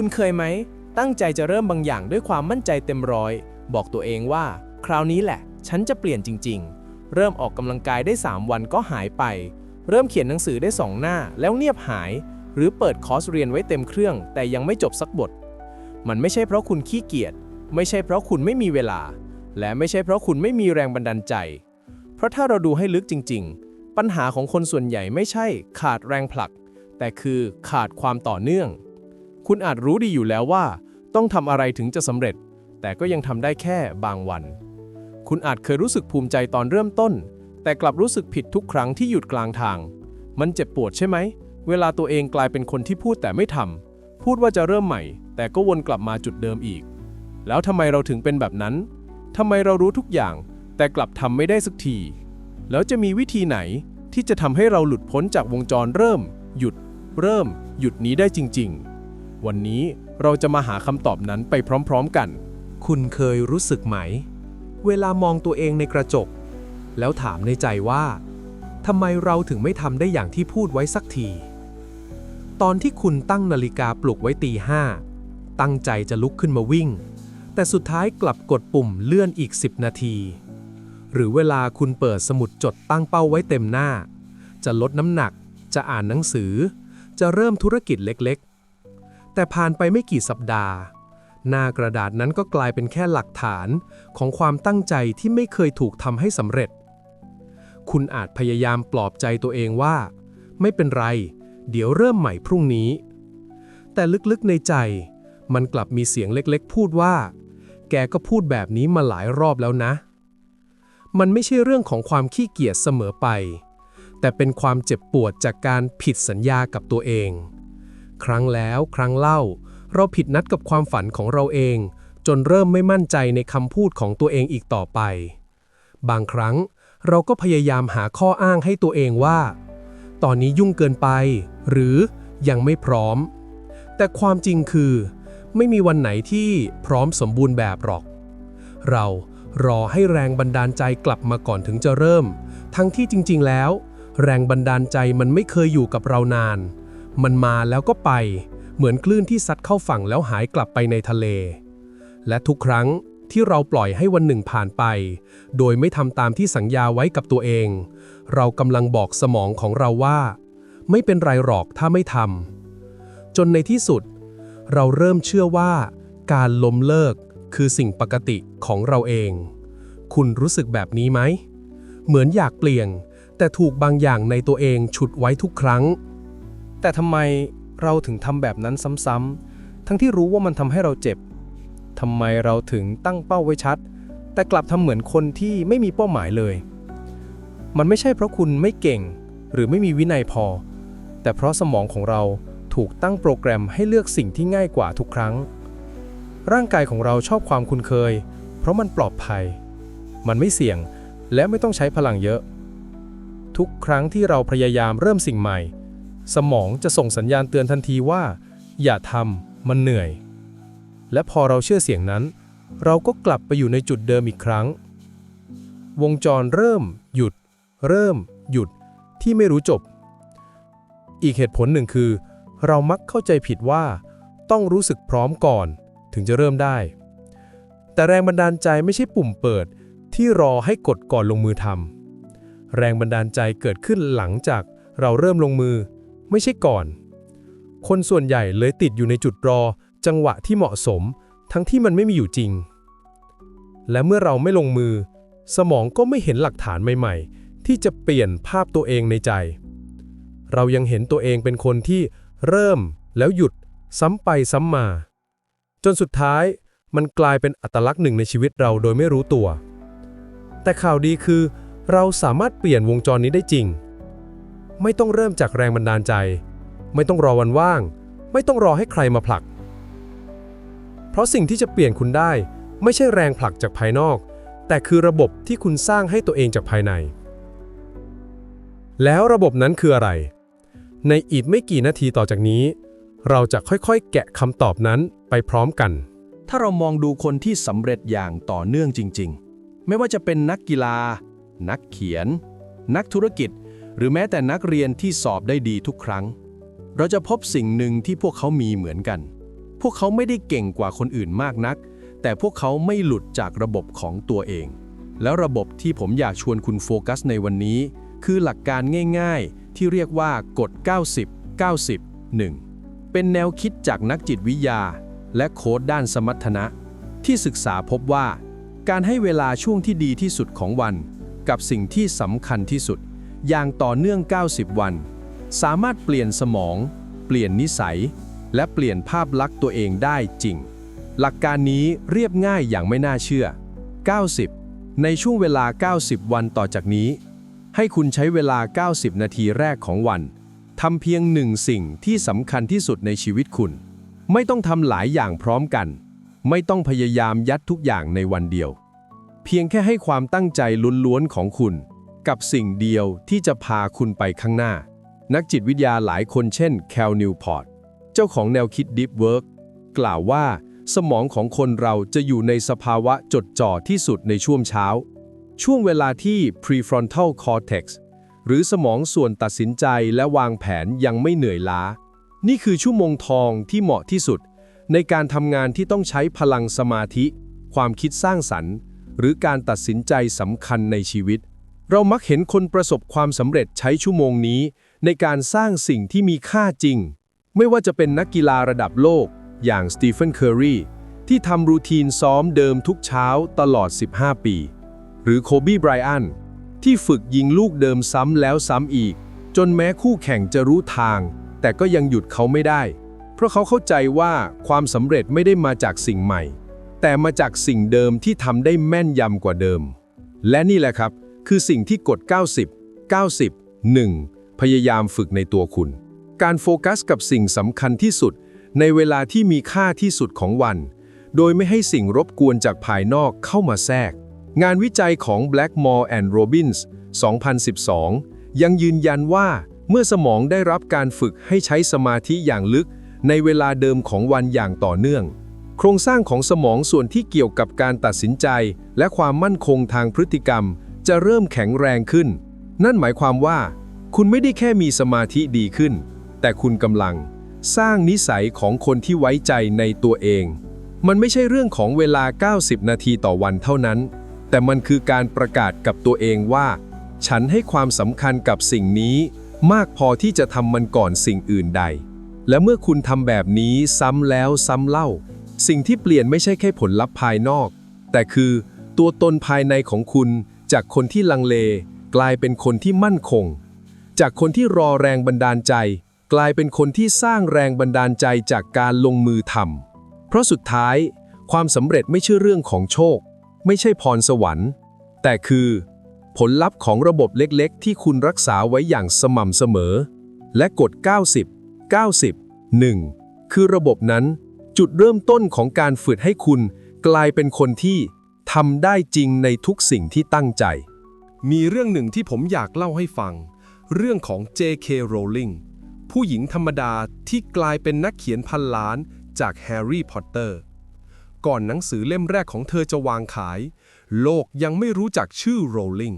คุณเคยไหม ตั้งใจจะเริ่มบางอย่างด้วยความมั่นใจเต็มร้อย บอกตัวเองว่า คราวนี้แหละ ฉันจะเปลี่ยนจริง ๆ เริ่มออกกำลังกายได้ 3 วันก็หายไป เริ่มเขียนหนังสือได้ 2 หน้า แล้วเงียบหาย หรือเปิดคอร์สเรียนไว้เต็มเครื่อง แต่ยังไม่จบสักบท มันไม่ใช่เพราะคุณขี้เกียจไม่ใช่เพราะคุณไม่มีเวลา และไม่ใช่เพราะคุณไม่มีแรงบันดาลใจ เพราะถ้าเราดูให้ลึกจริง ๆ ปัญหาของคนส่วนใหญ่ไม่ใช่ขาดแรงผลัก แต่คือขาดความต่อเนื่อง คุณอาจรู้ดีอยู่แล้วว่า ต้องทำอะไรถึงจะสำเร็จ แต่ก็ยังทำได้แค่บางวัน คุณอาจเคยรู้สึกภูมิใจตอนเริ่มต้น แต่กลับรู้สึกผิดทุกครั้งที่หยุดกลางทาง มันเจ็บปวดใช่ไหม เวลาตัวเองกลายเป็นคนที่พูดแต่ไม่ทำพูดว่าจะเริ่มใหม่ แต่ก็วนกลับมาจุดเดิมอีก แล้วทำไมเราถึงเป็นแบบนั้นทำไมเรารู้ทุกอย่าง แต่กลับทำไม่ได้สักที แล้วจะมีวิธีไหนที่จะทำให้เราหลุดพ้นจากวงจรเริ่ม หยุด เริ่ม หยุดนี้ได้จริง ๆ วันนี้เราจะมาหาคำตอบนั้นไปพร้อมๆกัน คุณเคยรู้สึกไหม เวลามองตัวเองในกระจก แล้วถามในใจว่าทำไมเราถึงไม่ทำได้อย่างที่พูดไว้สักที ตอนที่คุณตั้งนาฬิกาปลุกไว้ตีห้าตั้งใจจะลุกขึ้นมาวิ่ง แต่สุดท้ายกลับกดปุ่มเลื่อนอีก 10 นาที หรือเวลาคุณเปิดสมุดจดตั้งเป้าไว้เต็มหน้า จะลดน้ำหนัก จะอ่านหนังสือ จะเริ่มธุรกิจเล็กๆ แต่ผ่านไปไม่กี่สัปดาห์ หน้ากระดาษนั้นก็กลายเป็นแค่หลักฐานของความตั้งใจที่ไม่เคยถูกทำให้สำเร็จ คุณอาจพยายามปลอบใจตัวเองว่า ไม่เป็นไร เดี๋ยวเริ่มใหม่พรุ่งนี้ แต่ลึกๆในใจ มันกลับมีเสียงเล็กๆ พูดว่า แกก็พูดแบบนี้มาหลายรอบแล้วนะ มันไม่ใช่เรื่องของความขี้เกียจเสมอไป แต่เป็นความเจ็บปวดจากการผิดสัญญากับตัวเอง ครั้งแล้วครั้งเล่า เราผิดนัดกับความฝันของเราเอง จนเริ่มไม่มั่นใจในคำพูดของตัวเองอีกต่อไป บางครั้งเราก็พยายามหาข้ออ้างให้ตัวเองว่า ตอนนี้ยุ่งเกินไป หรือยังไม่พร้อม แต่ความจริงคือ ไม่มีวันไหนที่พร้อมสมบูรณ์แบบหรอก เรารอให้แรงบันดาลใจกลับมาก่อนถึงจะเริ่ม ทั้งที่จริง ๆ แล้ว แรงบันดาลใจมันไม่เคยอยู่กับเรานาน มันมาแล้วก็ไป เหมือนคลื่นที่ซัดเข้าฝั่งแล้วหายกลับไปในทะเล และทุกครั้งที่เราปล่อยให้วันหนึ่งผ่านไป โดยไม่ทำตามที่สัญญาไว้กับตัวเอง เรากำลังบอกสมองของเราว่า ไม่เป็นไรหรอกถ้าไม่ทำจนในที่สุด เราเริ่มเชื่อว่า การล้มเลิกคือสิ่งปกติของเราเอง คุณรู้สึกแบบนี้ไหม เหมือนอยากเปลี่ยน แต่ถูกบางอย่างในตัวเองฉุดไว้ทุกครั้ง แต่ทำไมเราถึงทำแบบนั้นซ้ำๆทั้งที่รู้ว่ามันทำให้เราเจ็บทำไมเราถึงตั้งเป้าไว้ชัด แต่กลับทำเหมือนคนที่ไม่มีเป้าหมายเลย มันไม่ใช่เพราะคุณไม่เก่ง หรือไม่มีวินัยพอ แต่เพราะสมองของเราถูกตั้งโปรแกรมให้เลือกสิ่งที่ง่ายกว่าทุกครั้ง ร่างกายของเราชอบความคุ้นเคย เพราะมันปลอดภัย มันไม่เสี่ยงและไม่ต้องใช้พลังเยอะ ทุกครั้งที่เราพยายามเริ่มสิ่งใหม่ สมองจะส่งสัญญาณเตือนทันทีว่า อย่าทำมันเหนื่อย และพอเราเชื่อเสียงนั้น เราก็กลับไปอยู่ในจุดเดิมอีกครั้ง วงจรเริ่ม หยุด เริ่ม หยุดที่ไม่รู้จบ อีกเหตุผลหนึ่งคือ เรามักเข้าใจผิดว่า ต้องรู้สึกพร้อมก่อน ถึงจะเริ่มได้ แต่แรงบันดาลใจไม่ใช่ปุ่มเปิดที่รอให้กดก่อนลงมือทำแรงบันดาลใจเกิดขึ้นหลังจากเราเริ่มลงมือ ไม่ใช่ก่อน คนส่วนใหญ่เลยติดอยู่ในจุดรอ จังหวะที่เหมาะสม ทั้งที่มันไม่มีอยู่จริง และเมื่อเราไม่ลงมือ สมองก็ไม่เห็นหลักฐานใหม่ ๆ ที่จะเปลี่ยนภาพตัวเองในใจ เรายังเห็นตัวเองเป็นคนที่เริ่มแล้วหยุดซ้ำไปซ้ำมา จนสุดท้ายมันกลายเป็นอัตลักษณ์หนึ่งในชีวิตเราโดยไม่รู้ตัว แต่ข่าวดีคือ เราสามารถเปลี่ยนวงจรนี้ได้จริง ไม่ต้องเริ่มจากแรงบันดาลใจ ไม่ต้องรอวันว่าง ไม่ต้องรอให้ใครมาผลัก เพราะสิ่งที่จะเปลี่ยนคุณได้ ไม่ใช่แรงผลักจากภายนอก แต่คือระบบที่คุณสร้างให้ตัวเองจากภายใน แล้วระบบนั้นคืออะไร ในอีกไม่กี่นาทีต่อจากนี้ เราจะค่อยๆ แกะคำตอบนั้นไปพร้อมกัน ถ้าเรามองดูคนที่สำเร็จอย่างต่อเนื่องจริง ๆ ไม่ว่าจะเป็นนักกีฬา นักเขียน นักธุรกิจ หรือแม้แต่นักเรียนที่สอบได้ดีทุกครั้ง เราจะพบสิ่งหนึ่งที่พวกเขามีเหมือนกัน พวกเขาไม่ได้เก่งกว่าคนอื่นมากนัก แต่พวกเขาไม่หลุดจากระบบของตัวเอง แล้วระบบที่ผมอยากชวนคุณโฟกัสในวันนี้ คือหลักการง่ายๆ ที่เรียกว่ากฎ 90 90 1 เป็นแนวคิดจากนักจิตวิทยา และโค้ดด้านสมรรถนะ ที่ศึกษาพบว่า การให้เวลาช่วงที่ดีที่สุดของวัน กับสิ่งที่สำคัญที่สุด อย่างต่อเนื่อง 90 วัน สามารถเปลี่ยนสมอง เปลี่ยนนิสัย และเปลี่ยนภาพลักษณ์ตัวเองได้จริง หลักการนี้เรียบง่ายอย่างไม่น่าเชื่อ 90 ในช่วงเวลา 90 วันต่อจากนี้ ให้คุณใช้เวลา 90 นาทีแรกของวันทำเพียงหนึ่งสิ่งที่สำคัญที่สุดในชีวิตคุณ ไม่ต้องทำหลายอย่างพร้อมกัน ไม่ต้องพยายามยัดทุกอย่างในวันเดียว เพียงแค่ให้ความตั้งใจล้วนๆของคุณ กับสิ่งเดียวที่จะพาคุณไปข้างหน้า นักจิตวิทยาหลายคนเช่นแคลนิวพอร์ตเจ้าของแนวคิด Deep Work กล่าวว่า สมองของคนเราจะอยู่ในสภาวะจดจ่อที่สุดในช่วงเช้า ช่วงเวลาที่ prefrontal cortex หรือสมองส่วนตัดสินใจและวางแผนยังไม่เหนื่อยล้า นี่คือชั่วโมงทองที่เหมาะที่สุด ในการทำงานที่ต้องใช้พลังสมาธิ ความคิดสร้างสรรค์ หรือการตัดสินใจสำคัญในชีวิต เรามักเห็นคนประสบความสำเร็จใช้ชั่วโมงนี้ ในการสร้างสิ่งที่มีค่าจริง ไม่ว่าจะเป็นนักกีฬาระดับโลก อย่างสตีเฟนเคอร์รีที่ทำรูทีนซ้อมเดิมทุกเช้าตลอด 15 ปี หรือโคบีไบรอันที่ฝึกยิงลูกเดิมซ้ำแล้วซ้ำอีก จนแม้คู่แข่งจะรู้ทาง แต่ก็ยังหยุดเขาไม่ได้ เพราะเขาเข้าใจว่าความสำเร็จไม่ได้มาจากสิ่งใหม่ แต่มาจากสิ่งเดิมที่ทำได้แม่นยำกว่าเดิม และนี่แหละครับ คือสิ่งที่กฎ90 90 1 พยายามฝึกในตัวคุณ การโฟกัสกับสิ่งสำคัญที่สุด ในเวลาที่มีค่าที่สุดของวัน โดยไม่ให้สิ่งรบกวนจากภายนอกเข้ามาแทรก งานวิจัยของ Blackmore and Robbins 2012 ยังยืนยันว่าเมื่อสมองได้รับการฝึกให้ใช้สมาธิอย่างลึก ในเวลาเดิมของวันอย่างต่อเนื่อง โครงสร้างของสมองส่วนที่เกี่ยวกับการตัดสินใจ และความมั่นคงทางพฤติกรรม จะเริ่มแข็งแรงขึ้น นั่นหมายความว่า คุณไม่ได้แค่มีสมาธิดีขึ้น แต่คุณกำลัง สร้างนิสัยของคนที่ไว้ใจในตัวเอง มันไม่ใช่เรื่องของเวลา 90 นาทีต่อวันเท่านั้น แต่มันคือการประกาศกับตัวเองว่า ฉันให้ความสำคัญกับสิ่งนี้มากพอที่จะทำมันก่อนสิ่งอื่นใด และเมื่อคุณทำแบบนี้ซ้ำแล้วซ้ำเล่า สิ่งที่เปลี่ยนไม่ใช่แค่ผลลัพธ์ภายนอก แต่คือตัวตนภายในของคุณ จากคนที่ลังเล กลายเป็นคนที่มั่นคง จากคนที่รอแรงบันดาลใจ กลายเป็นคนที่สร้างแรงบันดาลใจจากการลงมือทำเพราะสุดท้าย ความสำเร็จไม่ใช่เรื่องของโชค ไม่ใช่พรสวรรค์ แต่คือ ผลลัพธ์ของระบบเล็กๆ ที่คุณรักษาไว้อย่างสม่ำเสมอ และกฎ 90 90 1 คือระบบนั้น จุดเริ่มต้นของการฝึกให้คุณ กลายเป็นคนที่ ทำได้จริงในทุกสิ่งที่ตั้งใจ มีเรื่องหนึ่งที่ผมอยากเล่าให้ฟัง เรื่องของ J.K. Rowling ผู้หญิงธรรมดาที่กลายเป็นนักเขียนพันล้านจากแฮร์รี่พอตเตอร์ ก่อนหนังสือเล่มแรกของเธอจะวางขาย โลกยังไม่รู้จักชื่อ Rowling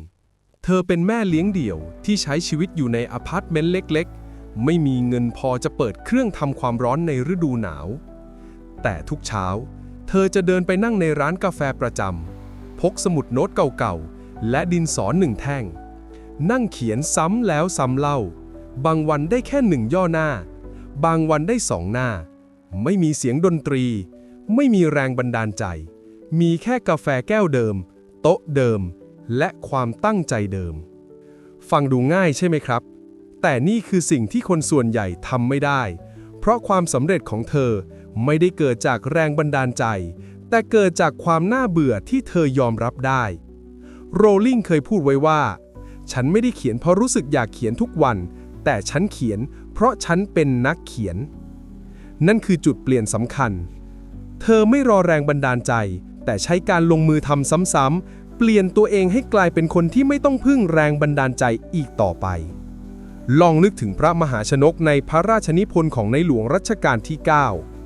เธอเป็นแม่เลี้ยงเดี่ยวที่ใช้ชีวิตอยู่ในอพาร์ตเมนต์เล็กๆ ไม่มีเงินพอจะเปิดเครื่องทำความร้อนในฤดูหนาว แต่ทุกเช้า เธอจะเดินไปนั่งในร้านกาแฟประจำ พกสมุดโน้ตเก่าๆ และดินสอนหนึ่งแท่ง นั่งเขียนซ้ำแล้วซ้ำเล่า บางวันได้แค่หนึ่งย่อหน้า บางวันได้สองหน้า ไม่มีเสียงดนตรี ไม่มีแรงบันดาลใจ มีแค่กาแฟแก้วเดิม โต๊ะเดิม และความตั้งใจเดิม ฟังดูง่ายใช่ไหมครับ แต่นี่คือสิ่งที่คนส่วนใหญ่ทำไม่ได้ เพราะความสำเร็จของเธอ ไม่ได้เกิดจากแรงบันดาลใจ แต่เกิดจากความน่าเบื่อที่เธอยอมรับได้ โรลลิงเคยพูดไว้ว่า ฉันไม่ได้เขียนเพราะรู้สึกอยากเขียนทุกวัน แต่ฉันเขียน เพราะฉันเป็นนักเขียน นั่นคือจุดเปลี่ยนสำคัญ เธอไม่รอแรงบันดาลใจ แต่ใช้การลงมือทำซ้ำๆเปลี่ยนตัวเองให้กลายเป็นคนที่ไม่ต้องพึ่งแรงบันดาลใจอีกต่อไป ลองนึกถึงพระมหาชนกในพระราชนิพนธ์ของในหลวงรัชกาลที่ 9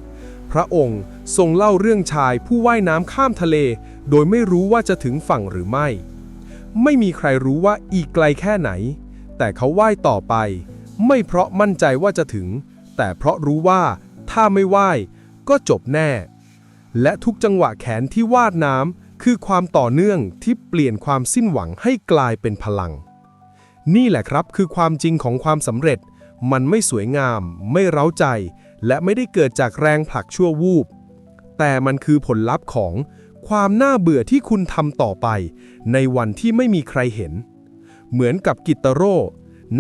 พระองค์ทรงเล่าเรื่องชายผู้ว่ายน้ำข้ามทะเล โดยไม่รู้ว่าจะถึงฝั่งหรือไม่ ไม่มีใครรู้ว่าอีกไกลแค่ไหน แต่เขาว่ายต่อไป ไม่เพราะมั่นใจว่าจะถึง แต่เพราะรู้ว่าถ้าไม่ว่ายก็จบแน่ และทุกจังหวะแขนที่วาดน้ำคือความต่อเนื่องที่เปลี่ยนความสิ้นหวังให้กลายเป็นพลัง นี่แหละครับคือความจริงของความสำเร็จ มันไม่สวยงาม ไม่เร้าใจ และไม่ได้เกิดจากแรงผลักชั่ววูบ แต่มันคือผลลัพธ์ของความน่าเบื่อที่คุณทำต่อไป ในวันที่ไม่มีใครเห็น เหมือนกับกิตาโร่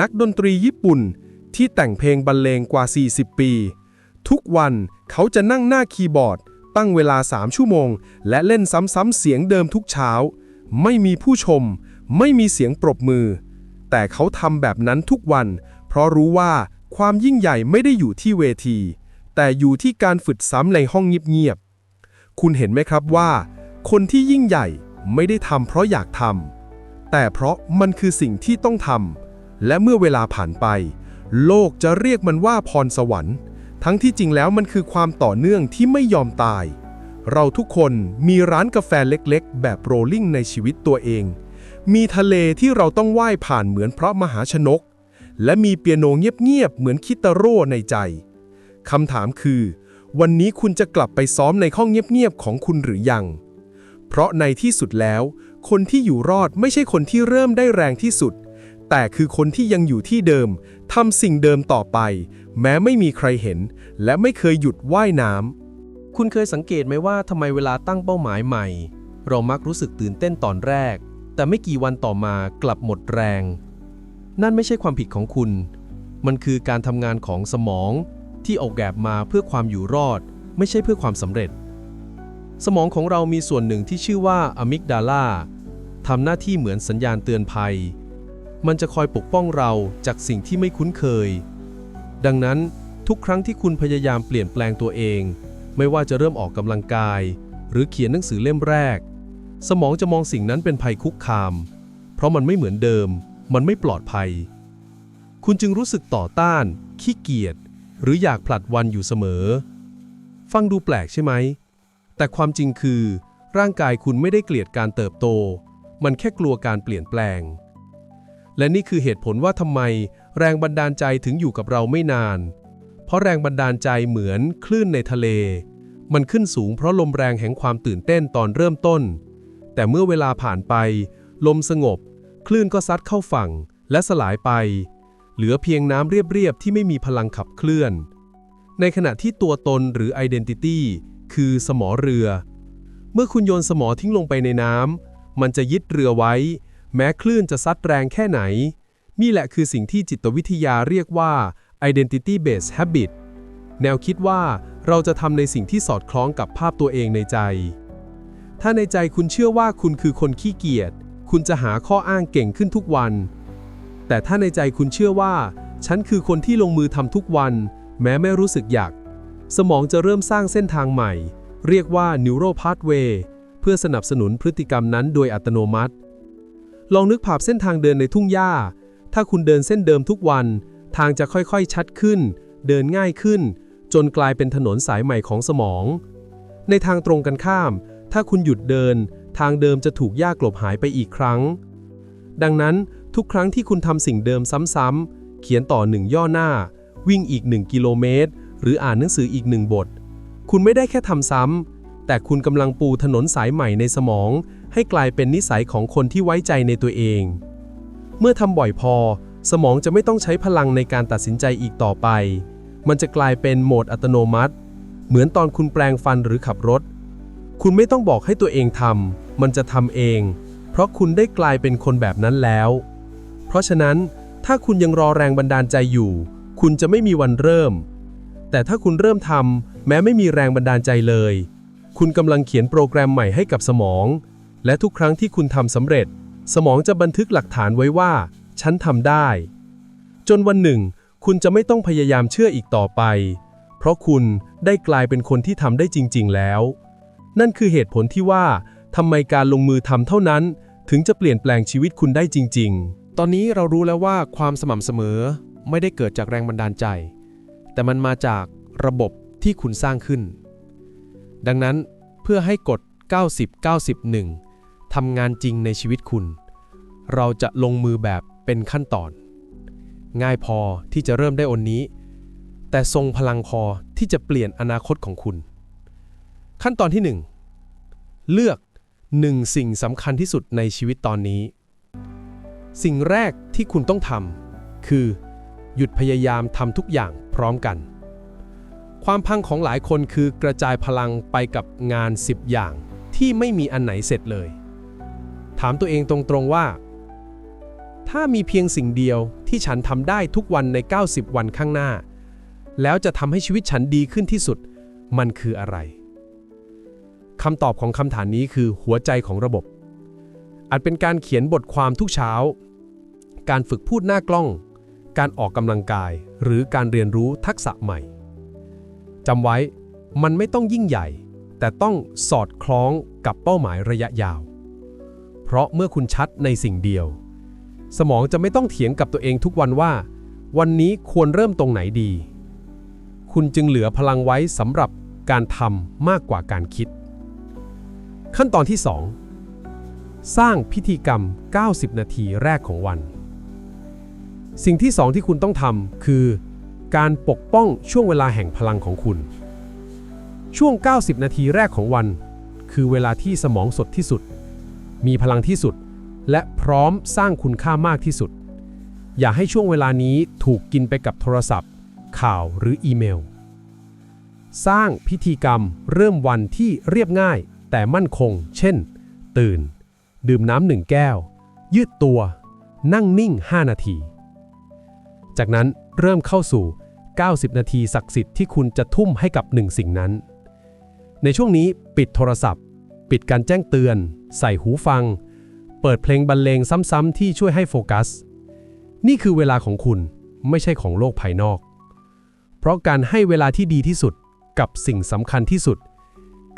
นักดนตรีญี่ปุ่น ที่แต่งเพลงบรรเลงกว่า 40 ปี ทุกวันเขาจะนั่งหน้าคีย์บอร์ด ตั้งเวลา 3 ชั่วโมง และเล่นซ้ำๆเสียงเดิมทุกเช้า ไม่มีผู้ชม ไม่มีเสียงปรบมือ แต่เขาทำแบบนั้นทุกวัน เพราะรู้ว่า ความยิ่งใหญ่ไม่ได้อยู่ที่เวที แต่อยู่ที่การฝึกซ้ำในห้องเงียบๆ คุณเห็นไหมครับว่า คนที่ยิ่งใหญ่ไม่ได้ทำเพราะอยากทำ แต่เพราะมันคือสิ่งที่ต้องทำ และเมื่อเวลาผ่านไป โลกจะเรียกมันว่าพรสวรรค์ ทั้งที่จริงแล้วมันคือความต่อเนื่องที่ไม่ยอมตาย เราทุกคนมีร้านกาแฟเล็กๆ แบบโรลลิ่งในชีวิตตัวเอง มีทะเลที่เราต้องว่ายผ่านเหมือนพระมหาชนก และมีเปียโนเงียบๆเหมือนคิตาโร่ในใจคำถามคือ วันนี้คุณจะกลับไปซ้อมในห้องเงียบๆของคุณหรือยัง เพราะในที่สุดแล้ว คนที่อยู่รอดไม่ใช่คนที่เริ่มได้แรงที่สุด แต่คือคนที่ยังอยู่ที่เดิมทำสิ่งเดิมต่อไป แม้ไม่มีใครเห็น และไม่เคยหยุดว่ายน้ำคุณเคยสังเกตไหมว่าทำไมเวลาตั้งเป้าหมายใหม่ เรามักรู้สึกตื่นเต้นตอนแรก แต่ไม่กี่วันต่อมากลับหมดแรง นั่นไม่ใช่ความผิดของคุณ มันคือการทำงานของสมองที่ออกแบบมาเพื่อความอยู่รอด ไม่ใช่เพื่อความสำเร็จ สมองของเรามีส่วนหนึ่งที่ชื่อว่าอะมิกดาลาทำหน้าที่เหมือนสัญญาณเตือนภัย มันจะคอยปกป้องเราจากสิ่งที่ไม่คุ้นเคย ดังนั้นทุกครั้งที่คุณพยายามเปลี่ยนแปลงตัวเอง ไม่ว่าจะเริ่มออกกำลังกาย หรือเขียนหนังสือเล่มแรก สมองจะมองสิ่งนั้นเป็นภัยคุกคาม เพราะมันไม่เหมือนเดิม มันไม่ปลอดภัย คุณจึงรู้สึกต่อต้าน ขี้เกียจ หรืออยากผลัดวันอยู่เสมอ ฟังดูแปลกใช่ไหม แต่ความจริงคือ ร่างกายคุณไม่ได้เกลียดการเติบโต มันแค่กลัวการเปลี่ยนแปลง และนี่คือเหตุผลว่าทำไมแรงบันดาลใจถึงอยู่กับเราไม่นาน เพราะแรงบันดาลใจเหมือนคลื่นในทะเล มันขึ้นสูงเพราะลมแรงแห่งความตื่นเต้นตอนเริ่มต้น แต่เมื่อเวลาผ่านไป ลมสงบ คลื่นก็ซัดเข้าฝั่งและสลายไป เหลือเพียงน้ำเรียบๆ ที่ไม่มีพลังขับเคลื่อน ในขณะที่ตัวตนหรือ identity คือสมอเรือ เมื่อคุณโยนสมอทิ้งลงไปในน้ำมันจะยึดเรือไว้ แม้คลื่นจะซัดแรงแค่ไหน นี่แหละคือสิ่งที่จิตวิทยาเรียกว่า identity based habit แนวคิดว่าเราจะทำในสิ่งที่สอดคล้องกับภาพตัวเองในใจ ถ้าในใจคุณเชื่อว่าคุณคือคนขี้เกียจ คุณจะหาข้ออ้างเก่งขึ้นทุกวัน แต่ถ้าในใจคุณเชื่อว่า ฉันคือคนที่ลงมือทำทุกวัน แม้ไม่รู้สึกอยาก สมองจะเริ่มสร้างเส้นทางใหม่ เรียกว่า neural pathway เพื่อสนับสนุนพฤติกรรมนั้นโดยอัตโนมัติ ลองนึกภาพเส้นทางเดินในทุ่งหญ้า ถ้าคุณเดินเส้นเดิมทุกวัน ทางจะค่อยๆชัดขึ้น เดินง่ายขึ้น จนกลายเป็นถนนสายใหม่ของสมอง ในทางตรงกันข้าม ถ้าคุณหยุดเดิน ทางเดิมจะถูกหญ้ากลบหายไปอีกครั้ง ดังนั้นทุกครั้งที่คุณทำสิ่งเดิมซ้ำๆ เขียนต่อหนึ่งย่อหน้า วิ่งอีกหนึ่งกิโลเมตร หรืออ่านหนังสืออีกหนึ่งบท คุณไม่ได้แค่ทำซ้ำ แต่คุณกำลังปูถนนสายใหม่ในสมอง ให้กลายเป็นนิสัยของคนที่ไว้ใจในตัวเอง เมื่อทำบ่อยพอ สมองจะไม่ต้องใช้พลังในการตัดสินใจอีกต่อไป มันจะกลายเป็นโหมดอัตโนมัติ เหมือนตอนคุณแปลงฟันหรือขับรถ คุณไม่ต้องบอกให้ตัวเองทำมันจะทำเอง เพราะคุณได้กลายเป็นคนแบบนั้นแล้ว เพราะฉะนั้น ถ้าคุณยังรอแรงบันดาลใจอยู่ คุณจะไม่มีวันเริ่ม แต่ถ้าคุณเริ่มทำแม้ไม่มีแรงบันดาลใจเลย คุณกำลังเขียนโปรแกรมใหม่ให้กับสมอง และทุกครั้งที่คุณทำสำเร็จ สมองจะบันทึกหลักฐานไว้ว่า ฉันทำได้ จนวันหนึ่ง คุณจะไม่ต้องพยายามเชื่ออีกต่อไป เพราะคุณได้กลายเป็นคนที่ทำได้จริง ๆ แล้ว นั่นคือเหตุผลที่ว่าทำไมการลงมือทำเท่านั้น ถึงจะเปลี่ยนแปลงชีวิตคุณได้จริง ๆ ตอนนี้เรารู้แล้วว่าความสม่ำเสมอไม่ได้เกิดจากแรงบันดาลใจ แต่มันมาจากระบบที่คุณสร้างขึ้น ดังนั้นเพื่อให้กฎ 90-91ทำงานจริงในชีวิตคุณ เราจะลงมือแบบเป็นขั้นตอน ง่ายพอที่จะเริ่มได้อนนี้ แต่ทรงพลังพอที่จะเปลี่ยนอนาคตของคุณ ขั้นตอนที่ 1 เลือกหนึ่งสิ่งสำคัญที่สุดในชีวิตตอนนี้ สิ่งแรกที่คุณต้องทำคือ หยุดพยายามทำทุกอย่างพร้อมกัน ความพังของหลายคนคือกระจายพลังไปกับงาน 10 อย่างที่ไม่มีอันไหนเสร็จเลย ถามตัวเองตรงๆว่า ถ้ามีเพียงสิ่งเดียวที่ฉันทำได้ทุกวันใน 90 วันข้างหน้า แล้วจะทำให้ชีวิตฉันดีขึ้นที่สุด มันคืออะไร คำตอบของคำถามนี้คือหัวใจของระบบ อาจเป็นการเขียนบทความทุกเช้า การฝึกพูดหน้ากล้อง การออกกำลังกาย หรือการเรียนรู้ทักษะใหม่จำไว้มันไม่ต้องยิ่งใหญ่ แต่ต้องสอดคล้องกับเป้าหมายระยะยาว เพราะเมื่อคุณชัดในสิ่งเดียว สมองจะไม่ต้องเถียงกับตัวเองทุกวันว่า วันนี้ควรเริ่มตรงไหนดี คุณจึงเหลือพลังไว้สำหรับการทำมากกว่าการคิด ขั้นตอนที่ 2 สร้างพิธีกรรม 90 นาทีแรกของวัน สิ่งที่ 2 ที่คุณต้องทำคือ การปกป้องช่วงเวลาแห่งพลังของคุณ ช่วง 90 นาทีแรกของวัน คือเวลาที่สมองสดที่สุด มีพลังที่สุด และพร้อมสร้างคุณค่ามากที่สุด อย่าให้ช่วงเวลานี้ถูกกินไปกับโทรศัพท์ ข่าวหรืออีเมล สร้างพิธีกรรมเริ่มวันที่เรียบง่าย แต่มั่นคง เช่น ตื่น ดื่มน้ำหนึ่งแก้ว ยืดตัว นั่งนิ่ง 5 นาที จากนั้นเริ่มเข้าสู่ 90 นาทีศักดิ์สิทธิ์ที่คุณจะทุ่มให้กับหนึ่งสิ่งนั้น ในช่วงนี้ปิดโทรศัพท์ ปิดการแจ้งเตือน ใส่หูฟัง เปิดเพลงบรรเลงซ้ำๆที่ช่วยให้โฟกัส นี่คือเวลาของคุณไม่ใช่ของโลกภายนอก เพราะการให้เวลาที่ดีที่สุดกับสิ่งสำคัญที่สุด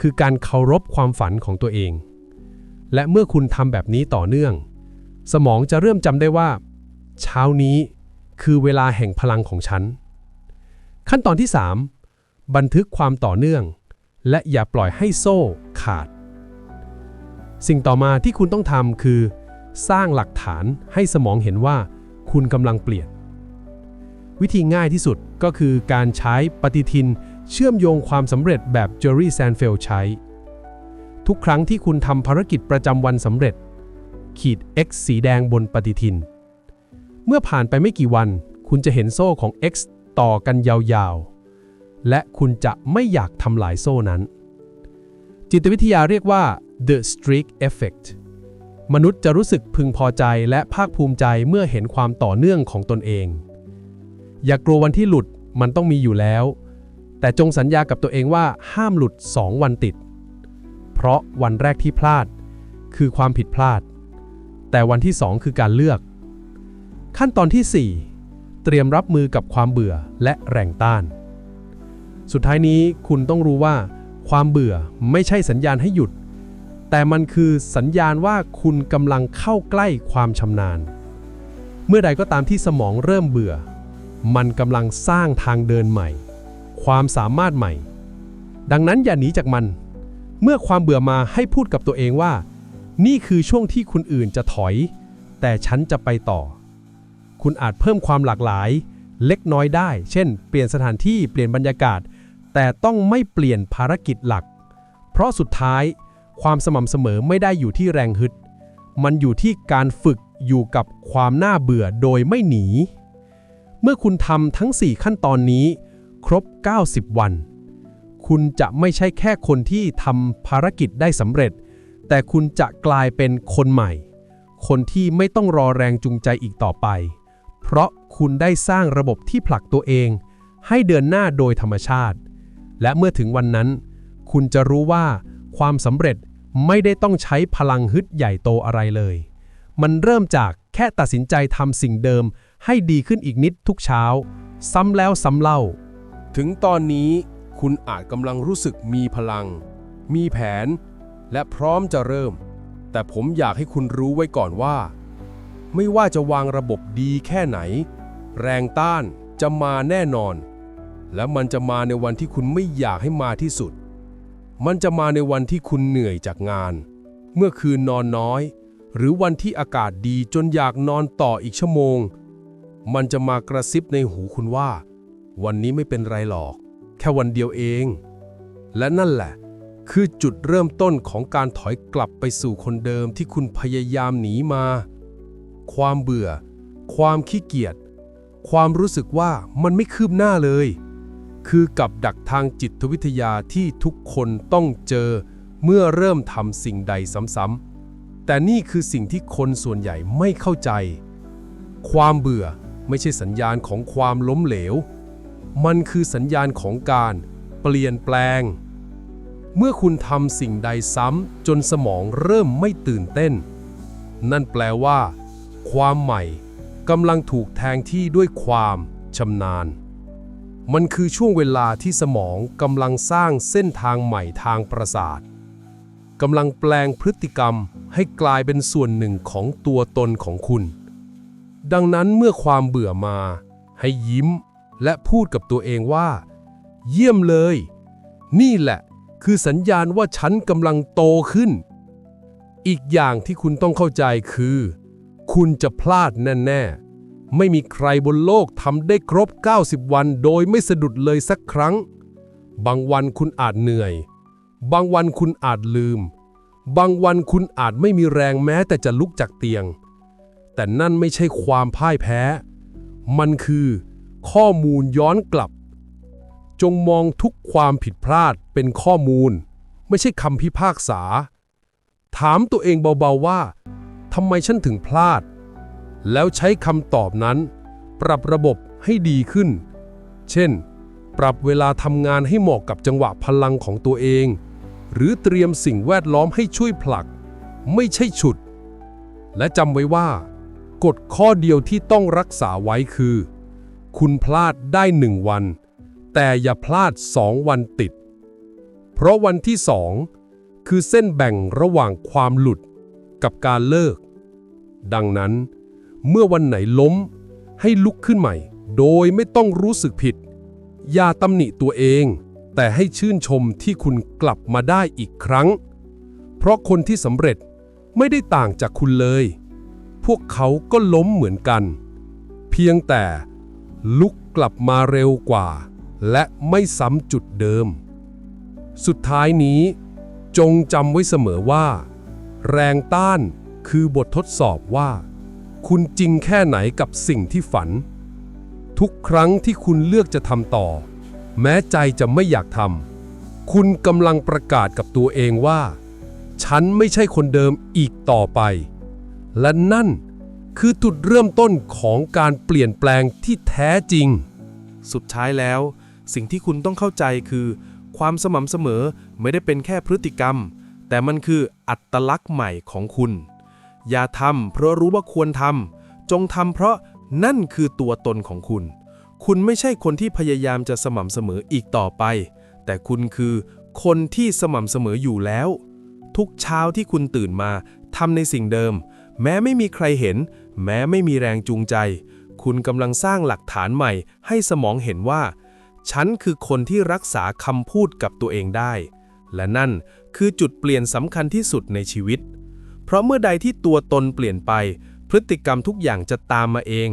คือการเคารพความฝันของตัวเอง และเมื่อคุณทำแบบนี้ต่อเนื่อง สมองจะเริ่มจำได้ว่า เช้านี้คือเวลาแห่งพลังของฉัน ขั้นตอนที่ 3 บันทึกความต่อเนื่อง และอย่าปล่อยให้โซ่ขาด สิ่งต่อมาที่คุณต้องทำคือ สร้างหลักฐานให้สมองเห็นว่า คุณกำลังเปลี่ยน วิธีง่ายที่สุดก็คือการใช้ปฏิทิน เชื่อมโยงความสำเร็จแบบเจอรี่แซนเฟลใช้ ทุกครั้งที่คุณทำภารกิจประจำวันสำเร็จ ขีด X สีแดงบนปฏิทิน เมื่อผ่านไปไม่กี่วัน คุณจะเห็นโซ่ของ X ต่อกันยาวๆ และคุณจะไม่อยากทำลายโซ่นั้น จิตวิทยาเรียกว่า the streak effect มนุษย์จะรู้สึกพึงพอใจและภาคภูมิใจเมื่อเห็นความต่อเนื่องของตนเอง อย่ากกลัววันที่หลุดมันต้องมีอยู่แล้ว แต่จงสัญญากับตัวเองว่าห้ามหลุด 2 วันติด เพราะวันแรกที่พลาด คือความผิดพลาด แต่วันที่ 2 คือการเลือก ขั้นตอนที่ 4 เตรียมรับมือกับความเบื่อและแรงต้าน สุดท้ายนี้คุณต้องรู้ว่า ความเบื่อไม่ใช่สัญญาณให้หยุด แต่มันคือสัญญาณว่าคุณกำลังเข้าใกล้ความชำนาญ เมื่อใดก็ตามที่สมองเริ่มเบื่อ มันกำลังสร้างทางเดินใหม่ ความสามารถใหม่ ดังนั้นอย่าหนีจากมัน เมื่อความเบื่อมาให้พูดกับตัวเองว่า นี่คือช่วงที่คนอื่นจะถอย แต่ฉันจะไปต่อ คุณอาจเพิ่มความหลากหลาย เล็กน้อยได้ เช่น เปลี่ยนสถานที่เปลี่ยนบรรยากาศ แต่ต้องไม่เปลี่ยนภารกิจหลัก เพราะสุดท้าย ความสม่ำเสมอไม่ได้อยู่ที่แรงฮึด มันอยู่ที่การฝึกอยู่กับความน่าเบื่อโดยไม่หนี เมื่อคุณทำทั้ง 4 ขั้นตอนนี้ ครบ 90 วัน คุณจะไม่ใช่แค่คนที่ทำภารกิจได้สำเร็จ แต่คุณจะกลายเป็นคนใหม่ คนที่ไม่ต้องรอแรงจูงใจอีกต่อไป เพราะคุณได้สร้างระบบที่ผลักตัวเอง ให้เดินหน้าโดยธรรมชาติ และเมื่อถึงวันนั้น คุณจะรู้ว่าความสำเร็จไม่ได้ต้องใช้พลังฮึดใหญ่โตอะไรเลย มันเริ่มจากแค่ตัดสินใจทำสิ่งเดิมให้ดีขึ้นอีกนิดทุกเช้า ซ้ำแล้วซ้ำเล่า ถึงตอนนี้คุณอาจกำลังรู้สึกมีพลัง มีแผน และพร้อมจะเริ่ม แต่ผมอยากให้คุณรู้ไว้ก่อนว่า ไม่ว่าจะวางระบบดีแค่ไหน แรงต้านจะมาแน่นอน และมันจะมาในวันที่คุณไม่อยากให้มาที่สุด มันจะมาในวันที่คุณเหนื่อยจากงาน เมื่อคืนนอนน้อย หรือวันที่อากาศดีจนอยากนอนต่ออีกชั่วโมง มันจะมากระซิบในหูคุณว่า วันนี้ไม่เป็นไรหรอก แค่วันเดียวเอง และนั่นแหละ คือจุดเริ่มต้นของการถอยกลับไปสู่คนเดิมที่คุณพยายามหนีมา ความเบื่อ ความขี้เกียจ ความรู้สึกว่ามันไม่คืบหน้าเลย คือกับดักทางจิตวิทยาที่ทุกคนต้องเจอเมื่อเริ่มทำสิ่งใดซ้ำๆ แต่นี่คือสิ่งที่คนส่วนใหญ่ไม่เข้าใจ ความเบื่อไม่ใช่สัญญาณของความล้มเหลว มันคือสัญญาณของการเปลี่ยนแปลง เมื่อคุณทำสิ่งใดซ้ำจนสมองเริ่มไม่ตื่นเต้น นั่นแปลว่า ความใหม่กำลังถูกแทงที่ด้วยความชำนาญ มันคือช่วงเวลาที่สมองกำลังสร้างเส้นทางใหม่ทางประสาทกำลังแปลงพฤติกรรมให้กลายเป็นส่วนหนึ่งของตัวตนของคุณ ดังนั้นเมื่อความเบื่อมา ให้ยิ้ม และพูดกับตัวเองว่า เยี่ยมเลย นี่แหละ คือสัญญาณว่าฉันกำลังโตขึ้น อีกอย่างที่คุณต้องเข้าใจคือ คุณจะพลาดแน่ๆ ไม่มีใครบนโลกทำได้ครบ 90 วันโดยไม่สะดุดเลยสักครั้ง บางวันคุณอาจเหนื่อย บางวันคุณอาจลืม บางวันคุณอาจไม่มีแรงแม้แต่จะลุกจากเตียง แต่นั่นไม่ใช่ความพ่ายแพ้ มันคือ ข้อมูลย้อนกลับ จงมองทุกความผิดพลาดเป็นข้อมูล ไม่ใช่คำพิพากษา ถามตัวเองเบาๆว่าทำไมฉันถึงพลาด แล้วใช้คำตอบนั้น ปรับระบบให้ดีขึ้น เช่น ปรับเวลาทำงานให้เหมาะกับจังหวะพลังของตัวเอง หรือเตรียมสิ่งแวดล้อมให้ช่วยผลัก ไม่ใช่ฉุด และจำไว้ว่า กฎข้อเดียวที่ต้องรักษาไว้คือ คุณพลาดได้หนึ่งวัน แต่อย่าพลาดสองวันติด เพราะวันที่สองคือเส้นแบ่งระหว่างความหลุดกับการเลิก ดังนั้น เมื่อวันไหนล้มให้ลุกขึ้นใหม่ โดยไม่ต้องรู้สึกผิด อย่าตำหนิตัวเอง แต่ให้ชื่นชมที่คุณกลับมาได้อีกครั้ง เพราะคนที่สำเร็จไม่ได้ต่างจากคุณเลย พวกเขาก็ล้มเหมือนกัน เพียงแต่ ลุกกลับมาเร็วกว่า และไม่ซ้ำจุดเดิม สุดท้ายนี้ จงจำไว้เสมอว่า แรงต้านคือบททดสอบว่า คุณจริงแค่ไหนกับสิ่งที่ฝัน ทุกครั้งที่คุณเลือกจะทำต่อ แม้ใจจะไม่อยากทำคุณกำลังประกาศกับตัวเองว่า ฉันไม่ใช่คนเดิมอีกต่อไป และนั่น คือจุดเริ่มต้นของการเปลี่ยนแปลงที่แท้จริง สุดท้ายแล้ว สิ่งที่คุณต้องเข้าใจคือ ความสม่ำเสมอไม่ได้เป็นแค่พฤติกรรม แต่มันคืออัตลักษณ์ใหม่ของคุณ อย่าทำเพราะรู้ว่าควรทำจงทำเพราะนั่นคือตัวตนของคุณ คุณไม่ใช่คนที่พยายามจะสม่ำเสมออีกต่อไป แต่คุณคือคนที่สม่ำเสมออยู่แล้ว ทุกเช้าที่คุณตื่นมาทำในสิ่งเดิม แม้ไม่มีใครเห็น แม้ไม่มีแรงจูงใจ คุณกำลังสร้างหลักฐานใหม่ ให้สมองเห็นว่า ฉันคือคนที่รักษาคำพูดกับตัวเองได้ และนั่นคือจุดเปลี่ยนสำคัญที่สุดในชีวิต เพราะเมื่อใดที่ตัวตนเปลี่ยนไป พฤติกรรมทุกอย่างจะตามมาเอง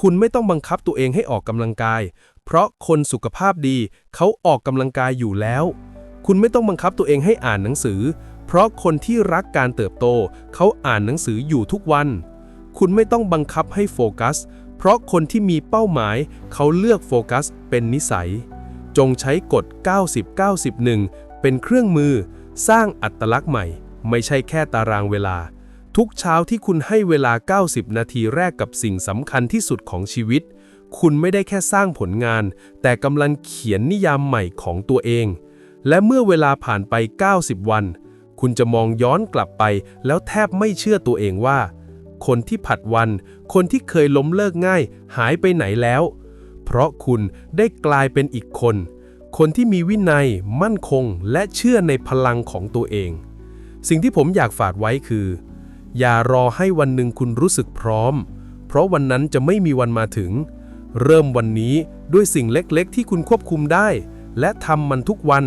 คุณไม่ต้องบังคับตัวเองให้ออกกำลังกาย เพราะคนสุขภาพดีเขาออกกำลังกายอยู่แล้ว คุณไม่ต้องบังคับตัวเองให้อ่านหนังสือ เพราะคนที่รักการเติบโต เขาอ่านหนังสืออยู่ทุกวัน คุณไม่ต้องบังคับให้โฟกัส เพราะคนที่มีเป้าหมาย เขาเลือกโฟกัสเป็นนิสัย จงใช้กฎ 90-91 เป็นเครื่องมือ สร้างอัตลักษณ์ใหม่ ไม่ใช่แค่ตารางเวลา ทุกเช้าที่คุณให้เวลา 90 นาทีแรกกับสิ่งสำคัญที่สุดของชีวิต คุณไม่ได้แค่สร้างผลงาน แต่กำลังเขียนนิยามใหม่ของตัวเอง และเมื่อเวลาผ่านไป 90 วัน คุณจะมองย้อนกลับไป แล้วแทบไม่เชื่อตัวเองว่า คนที่ผัดวัน คนที่เคยล้มเลิกง่าย หายไปไหนแล้ว เพราะคุณได้กลายเป็นอีกคน คนที่มีวินัย มั่นคง และเชื่อในพลังของตัวเอง สิ่งที่ผมอยากฝากไว้คือ อย่ารอให้วันหนึ่งคุณรู้สึกพร้อม เพราะวันนั้นจะไม่มีวันมาถึง เริ่มวันนี้ด้วยสิ่งเล็กๆ ที่คุณควบคุมได้ และทำมันทุกวัน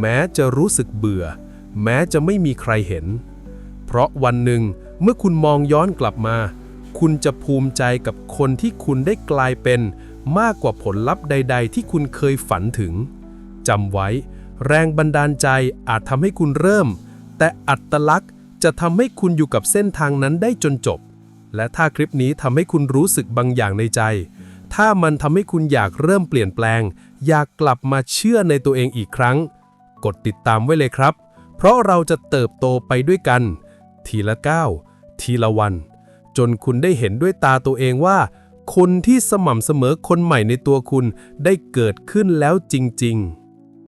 แม้จะรู้สึกเบื่อ แม้จะไม่มีใครเห็น เพราะวันหนึ่งเมื่อคุณมองย้อนกลับมา คุณจะภูมิใจกับคนที่คุณได้กลายเป็น มากกว่าผลลัพธ์ใด ๆ ที่คุณเคยฝันถึงจำไว้ แรงบันดาลใจอาจทำให้คุณเริ่ม แต่อัตลักษณ์จะทำให้คุณอยู่กับเส้นทางนั้นได้จนจบ และถ้าคลิปนี้ทำให้คุณรู้สึกบางอย่างในใจ ถ้ามันทำให้คุณอยากเริ่มเปลี่ยนแปลง อยากกลับมาเชื่อในตัวเองอีกครั้ง กดติดตามไว้เลยครับ เพราะเราจะเติบโตไปด้วยกัน ทีละก้าวทีละวัน จนคุณได้เห็นด้วยตาตัวเองว่า คนที่สม่ำเสมอคนใหม่ในตัวคุณได้เกิดขึ้นแล้วจริง ๆ